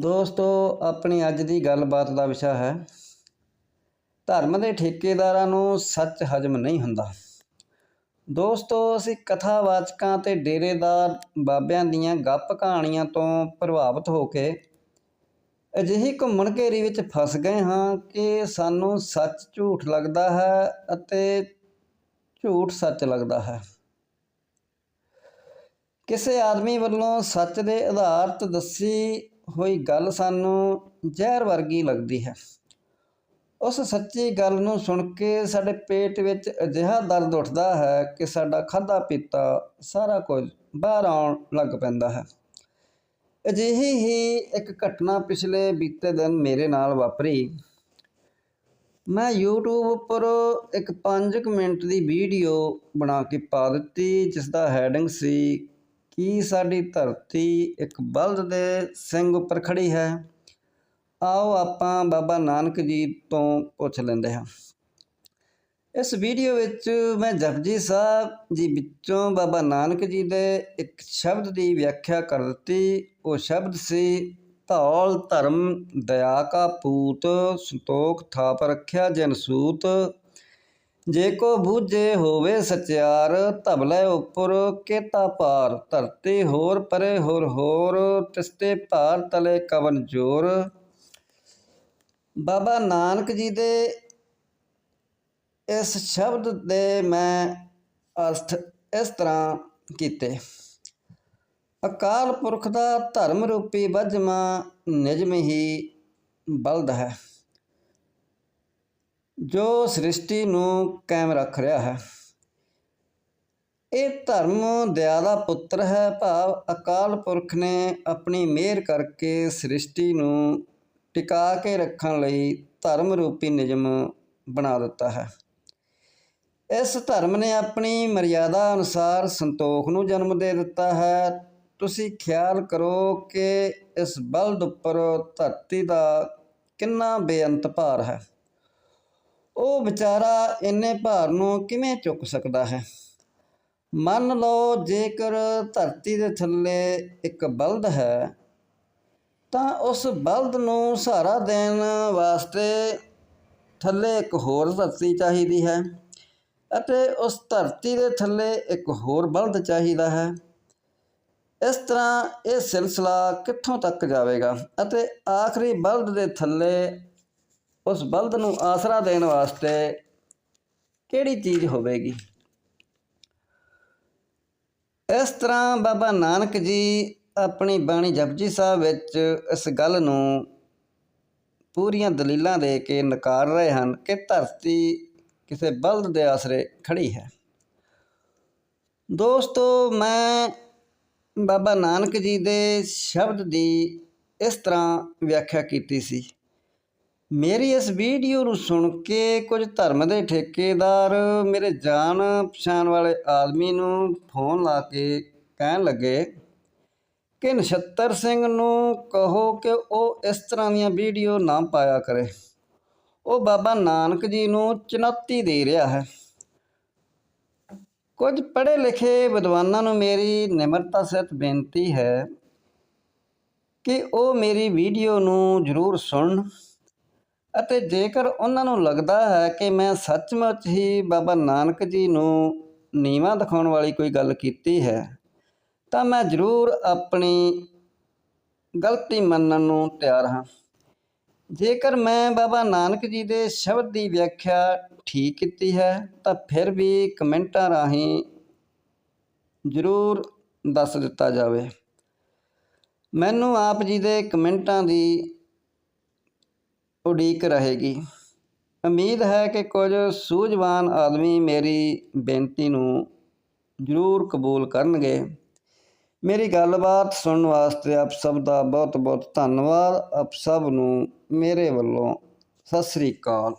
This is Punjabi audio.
ਦੋਸਤੋ, ਆਪਣੀ ਅੱਜ ਦੀ ਗੱਲਬਾਤ ਦਾ ਵਿਸ਼ਾ ਹੈ, ਧਰਮ ਦੇ ਠੇਕੇਦਾਰਾਂ ਨੂੰ ਸੱਚ ਹਜਮ ਨਹੀਂ ਹੁੰਦਾ। ਦੋਸਤੋ, ਅਸੀਂ ਕਥਾਵਾਚਕਾਂ ਤੇ ਡੇਰੇਦਾਰ ਬਾਬਿਆਂ ਦੀਆਂ ਗੱਪ ਕਹਾਣੀਆਂ ਤੋਂ ਪ੍ਰਭਾਵਿਤ ਹੋ ਕੇ ਅਜਿਹੀ ਘੁੰਮਣ ਘੇਰੀ ਵਿੱਚ ਫਸ ਗਏ ਹਾਂ ਕਿ ਸਾਨੂੰ ਸੱਚ ਝੂਠ ਲੱਗਦਾ ਹੈ ਅਤੇ ਝੂਠ ਸੱਚ ਲੱਗਦਾ ਹੈ। ਕਿਸੇ ਆਦਮੀ ਵੱਲੋਂ ਸੱਚ ਦੇ ਆਧਾਰ ਆਧਾਰਤ ਦੱਸੀ ਹੋਈ ਗੱਲ ਸਾਨੂੰ ਜ਼ਹਿਰ ਵਰਗੀ ਲੱਗਦੀ ਹੈ। ਉਸ ਸੱਚੀ ਗੱਲ ਨੂੰ ਸੁਣ ਕੇ ਸਾਡੇ ਪੇਟ ਵਿੱਚ ਅਜਿਹਾ ਦਰਦ ਉੱਠਦਾ ਹੈ ਕਿ ਸਾਡਾ ਖਾਦਾ ਪੀਤਾ ਸਾਰਾ ਕੁਝ ਬਾਹਰ ਆਉਣ ਲੱਗ ਪੈਂਦਾ ਹੈ। ਅਜਿਹੀ ਹੀ ਇੱਕ ਘਟਨਾ ਪਿਛਲੇ ਬੀਤੇ ਦਿਨ ਮੇਰੇ ਨਾਲ ਵਾਪਰੀ। ਮੈਂ YouTube ਉੱਪਰ ਇੱਕ 5 ਮਿੰਟ ਦੀ ਵੀਡੀਓ ਬਣਾ ਕੇ ਪਾ ਦਿੱਤੀ ਜਿਸ ਦਾ ਹੈਡਿੰਗ ਸੀ ਕੀ ਸਾਡੀ ਧਰਤੀ ਇੱਕ ਬਲਦ ਦੇ ਸਿੰਘ ਉੱਪਰ ਖੜੀ ਹੈ? ਆਓ ਆਪਾਂ ਬਾਬਾ ਨਾਨਕ ਜੀ ਤੋਂ ਪੁੱਛ ਲੈਂਦੇ ਹਾਂ। ਇਸ ਵੀਡੀਓ ਵਿੱਚ ਮੈਂ ਜਪਜੀ ਸਾਹਿਬ ਜੀ ਵਿੱਚੋਂ ਬਾਬਾ ਨਾਨਕ ਜੀ ਦੇ ਇੱਕ ਸ਼ਬਦ ਦੀ ਵਿਆਖਿਆ ਕਰ ਦਿੱਤੀ। ਉਹ ਸ਼ਬਦ ਸੀ, ਧੌਲ ਧਰਮ ਦਇਆ ਕਾ ਪੂਤ ਸੰਤੋਖ ਥਾਪ ਰੱਖਿਆ ਜਨ ਸੂਤ। ਜੇ ਕੋ ਬੂਝੇ ਹੋਵੇ ਸਚਿਆਰ ਧਬਲੇ ਉੱਪਰ ਕੇਤਾ ਪਾਰ ਧਰਤੀ ਹੋਰ ਪਰੇ ਹੋਰ ਹੋਰ, ਤਿਸਤੇ ਭਾਰ ਤਲੇ ਕਵਨ ਜੋਰ। ਬਾਬਾ ਨਾਨਕ ਜੀ ਦੇ ਇਸ ਸ਼ਬਦ ਦੇ ਮੈਂ ਅਰਥ ਇਸ ਤਰ੍ਹਾਂ ਕੀਤੇ। ਅਕਾਲ ਪੁਰਖ ਦਾ ਧਰਮ ਰੂਪੀ ਵਜਮਾ ਨਿਜਮ ਹੀ ਬਲਦ ਹੈ। ਜੋ ਸ੍ਰਿਸ਼ਟੀ ਨੂੰ ਕਾਇਮ ਰੱਖ ਰਿਹਾ ਹੈ। ਇਹ ਧਰਮ ਦਇਆ ਦਾ ਪੁੱਤਰ ਹੈ। ਭਾਵ ਅਕਾਲ ਪੁਰਖ ਨੇ ਆਪਣੀ ਮਿਹਰ ਕਰਕੇ ਸ੍ਰਿਸ਼ਟੀ ਨੂੰ ਟਿਕਾ ਕੇ ਰੱਖਣ ਲਈ ਧਰਮ ਰੂਪੀ ਨਿਯਮ ਬਣਾ ਦਿੱਤਾ ਹੈ। ਇਸ ਧਰਮ ਨੇ ਆਪਣੀ ਮਰਿਆਦਾ ਅਨੁਸਾਰ ਸੰਤੋਖ ਨੂੰ ਜਨਮ ਦੇ ਦਿੱਤਾ ਹੈ। ਤੁਸੀਂ ਖਿਆਲ ਕਰੋ ਕਿ ਇਸ ਬਲਦ ਉੱਪਰ ਧਰਤੀ ਦਾ ਕਿੰਨਾ ਬੇਅੰਤ ਭਾਰ ਹੈ। ਉਹ ਵਿਚਾਰਾ ਇੰਨੇ ਭਾਰ ਨੂੰ ਕਿਵੇਂ ਚੁੱਕ ਸਕਦਾ ਹੈ? ਮੰਨ ਲਓ ਜੇਕਰ ਧਰਤੀ ਦੇ ਥੱਲੇ ਇੱਕ ਬਲਦ ਹੈ, ਤਾਂ ਉਸ ਬਲਦ ਨੂੰ ਸਹਾਰਾ ਦੇਣ ਵਾਸਤੇ ਥੱਲੇ ਇੱਕ ਹੋਰ ਧਰਤੀ ਚਾਹੀਦੀ ਹੈ ਅਤੇ ਉਸ ਧਰਤੀ ਦੇ ਥੱਲੇ ਇੱਕ ਹੋਰ ਬਲਦ ਚਾਹੀਦਾ ਹੈ। ਇਸ ਤਰ੍ਹਾਂ ਇਹ ਸਿਲਸਿਲਾ ਕਿੱਥੋਂ ਤੱਕ ਜਾਵੇਗਾ ਅਤੇ ਆਖਰੀ ਬਲਦ ਦੇ ਥੱਲੇ ਉਸ ਬਲਦ ਨੂੰ ਆਸਰਾ ਦੇਣ ਵਾਸਤੇ ਕਿਹੜੀ ਚੀਜ਼ ਹੋਵੇਗੀ? ਇਸ ਤਰ੍ਹਾਂ ਬਾਬਾ ਨਾਨਕ ਜੀ ਆਪਣੀ ਬਾਣੀ ਜਪਜੀ ਸਾਹਿਬ ਵਿੱਚ ਇਸ ਗੱਲ ਨੂੰ ਪੂਰੀਆਂ ਦਲੀਲਾਂ ਦੇ ਕੇ ਨਕਾਰ ਰਹੇ ਹਨ ਕਿ ਧਰਤੀ ਕਿਸੇ ਬਲਦ ਦੇ ਆਸਰੇ ਖੜੀ ਹੈ। ਦੋਸਤੋ, ਮੈਂ ਬਾਬਾ ਨਾਨਕ ਜੀ ਦੇ ਸ਼ਬਦ ਦੀ ਇਸ ਤਰ੍ਹਾਂ ਵਿਆਖਿਆ ਕੀਤੀ ਸੀ। ਮੇਰੀ ਇਸ ਵੀਡੀਓ ਨੂੰ ਸੁਣ ਕੇ ਕੁਝ ਧਰਮ ਦੇ ਠੇਕੇਦਾਰ ਮੇਰੇ ਜਾਣ ਪਛਾਣ ਵਾਲੇ ਆਦਮੀ ਨੂੰ ਫੋਨ ਲਾ ਕੇ ਕਹਿਣ ਲੱਗੇ ਕਿ ਨਛੱਤਰ ਸਿੰਘ ਨੂੰ ਕਹੋ ਕਿ ਉਹ ਇਸ ਤਰ੍ਹਾਂ ਦੀਆਂ ਵੀਡੀਓ ਨਾ ਪਾਇਆ ਕਰੇ। ਉਹ ਬਾਬਾ ਨਾਨਕ ਜੀ ਨੂੰ ਚੁਣੌਤੀ ਦੇ ਰਿਹਾ ਹੈ। ਕੁਝ ਪੜ੍ਹੇ ਲਿਖੇ ਵਿਦਵਾਨਾਂ ਨੂੰ ਮੇਰੀ ਨਿਮਰਤਾ ਸਹਿਤ ਬੇਨਤੀ ਹੈ ਕਿ ਉਹ ਮੇਰੀ ਵੀਡੀਓ ਨੂੰ ਜ਼ਰੂਰ ਸੁਣਨ ਅਤੇ ਜੇਕਰ ਉਹਨਾਂ ਨੂੰ ਲੱਗਦਾ ਹੈ ਕਿ ਮੈਂ ਸੱਚਮੁੱਚ ਹੀ ਬਾਬਾ ਨਾਨਕ ਜੀ ਨੂੰ ਨੀਵਾ ਦਿਖਾਉਣ ਵਾਲੀ ਕੋਈ ਗੱਲ ਕੀਤੀ ਹੈ, ਤਾਂ ਮੈਂ ਜ਼ਰੂਰ ਆਪਣੀ ਗਲਤੀ ਮੰਨਣ ਨੂੰ ਤਿਆਰ ਹਾਂ। ਜੇਕਰ ਮੈਂ ਬਾਬਾ ਨਾਨਕ ਜੀ ਦੇ ਸ਼ਬਦ ਦੀ ਵਿਆਖਿਆ ਠੀਕ ਕੀਤੀ ਹੈ, ਤਾਂ ਫਿਰ ਵੀ ਕਮੈਂਟਾਂ ਰਾਹੀਂ ਜ਼ਰੂਰ ਦੱਸ ਦਿੱਤਾ ਜਾਵੇ। ਮੈਨੂੰ ਆਪ ਜੀ ਦੇ ਕਮੈਂਟਾਂ ਦੀ ਉਡੀਕ ਰਹੇਗੀ। ਉਮੀਦ ਹੈ ਕਿ ਕੁਝ ਸੂਝਵਾਨ ਆਦਮੀ ਮੇਰੀ ਬੇਨਤੀ ਨੂੰ ਜ਼ਰੂਰ ਕਬੂਲ ਕਰਨਗੇ। ਮੇਰੀ ਗੱਲਬਾਤ ਸੁਣਨ ਵਾਸਤੇ ਆਪ ਸਭ ਦਾ ਬਹੁਤ ਬਹੁਤ ਧੰਨਵਾਦ। ਆਪ ਸਭ ਨੂੰ ਮੇਰੇ ਵੱਲੋਂ ਸਤਿ ਸ੍ਰੀ ਅਕਾਲ।